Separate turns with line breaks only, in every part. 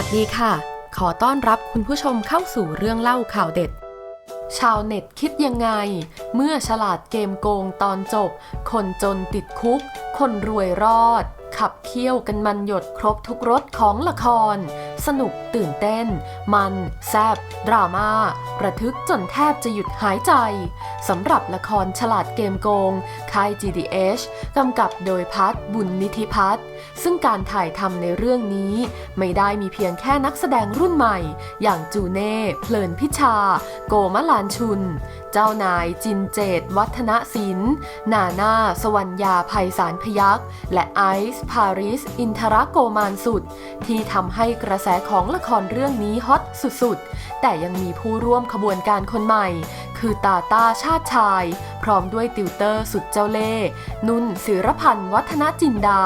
ัสดีค่ะ ขอต้อนรับคุณผู้ชมเข้าสู่เรื่องเล่าข่าวเด็ด ชาวเน็ตคิดยังไง เมื่อฉลาดเกมโกงตอนจบ คนจนติดคุก คนรวยรอด ขับเคี่ยวกันมันหยดครบทุกรสของละคร สนุกตื่นเต้น มัน แซบดราม่าระทึกจนแทบจะหยุดหายใจสำหรับละครฉลาดเกมโกง ค่าย GDH กำกับโดยพัฒบุญนิธิพัฒซึ่งการถ่ายทำในเรื่องนี้ ไม่ได้มีเพียงแค่นักแสดงรุ่นใหม่ อย่างจูเน่ เพลินพิชา โกมลานชุนเจ้านายจินเจตวัฒนศิลป์ นาหน่าสวรรยาภัยสารพยักษ์ และไอซ์พาริส อินทรโกมานสุด ที่ทำให้กระแสของละครเรื่องนี้ฮอตสุดๆ แต่ยังมีผู้ร่วมขบวนการคนใหม่ คือตาตาชาติชาย พร้อมด้วยติวเตอร์สุดเจ้าเล่นุ่นศิรพันธ์วัฒนจินดา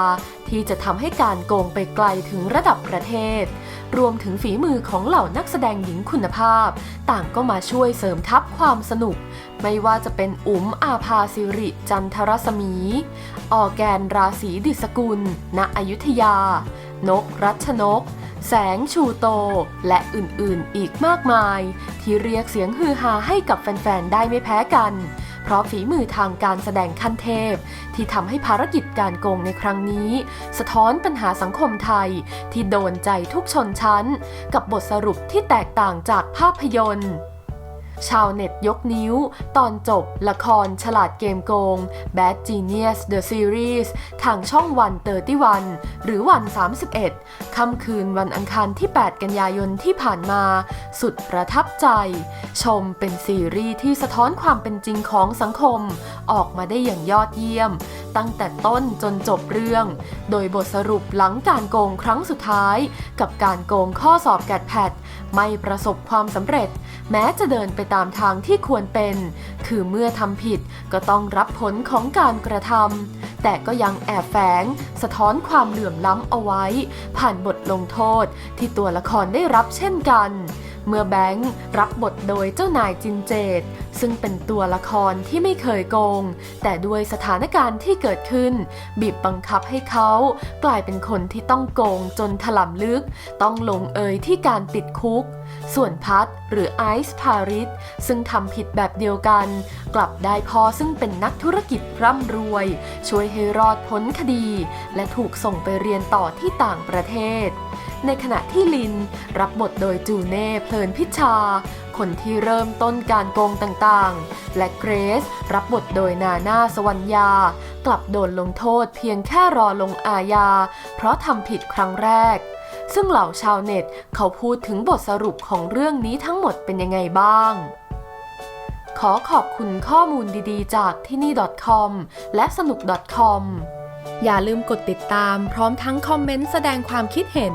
ที่จะทำให้การโกงไปไกลถึงระดับประเทศ รวมถึงฝีมือของเหล่านักแสดงหญิงคุณภาพ ต่างก็มาช่วยเสริมทัพความสนุก ไม่ว่าจะเป็นอุ๋มอาภาสิริจันทรสมี ออร์แกนราศีดิสกุล ณอยุธยา นกรัชนก แสงชูโต และอื่นๆ อีกมากมาย ที่เรียกเสียงฮือฮาให้กับแฟน ๆ ได้ไม่แพ้กัน เพราะฝีมือทางการแสดงขั้นเทพ ที่ทำให้ภารกิจการโกงในครั้งนี้ สะท้อนปัญหาสังคมไทยที่โดนใจทุกชนชั้น กับบทสรุปที่แตกต่างจากภาพยนตร์ ชาวเน็ตยกนิ้ว ตอนจบละครฉลาดเกมโกง Bad Genius The Series ทางช่องวันเตอร์ตี้วันหรือวัน 31 ค่ำคืนวันอังคารที่ 8 กันยายนที่ผ่านมา สุดประทับใจ ชมเป็นซีรีส์ที่สะท้อนความเป็นจริงของสังคม ออกมาได้อย่างยอดเยี่ยม ตั้งแต่ต้นจนจบเรื่อง โดยบทสรุปหลังการโกงครั้งสุดท้าย กับการโกงข้อสอบแกดแพดไม่ประสบความสำเร็จ แม้จะเดินไปตามทางที่ควรเป็น คือเมื่อทำผิดก็ต้องรับผลของการกระทำแต่ก็ยังแอบแฝง สะท้อนความเหลื่อมล้ำเอาไว้ ผ่านบทลงโทษที่ตัวละครได้รับเช่นกัน เมื่อแบงค์รับบทโดยเจ้านายจินเจต ซึ่งเป็นตัวละครที่ไม่เคยโกง แต่ด้วยสถานการณ์ที่เกิดขึ้น บีบบังคับให้เขา กลายเป็นคนที่ต้องโกงจนถล่ำลึก ต้องลงเอยที่การติดคุก ส่วนพัทหรือไอซ์พาริสซึ่งทำผิดแบบเดียวกัน กลับได้พอซึ่งเป็นนักธุรกิจร่ำรวย ช่วยให้รอดพ้นคดี และถูกส่งไปเรียนต่อที่ต่างประเทศ ในขณะที่ลินรับบทโดยจูเน่เพลินพิชา คนที่เริ่มต้นการโกงต่างๆ และเกรซรับบทโดยนาน่าสวรรยา กลับโดนลงโทษเพียงแค่รอลงอาญา เพราะทำผิดครั้งแรก ซึ่งเหล่าชาวเน็ตเขาพูดถึงบทสรุปของเรื่องนี้ทั้งหมดเป็นยังไงบ้างขอขอบคุณข้อมูลดีๆ จากที่นี่ .com และสนุก .com อย่าลืมกดติดตามพร้อมทั้งคอมเมนต์แสดงความคิดเห็น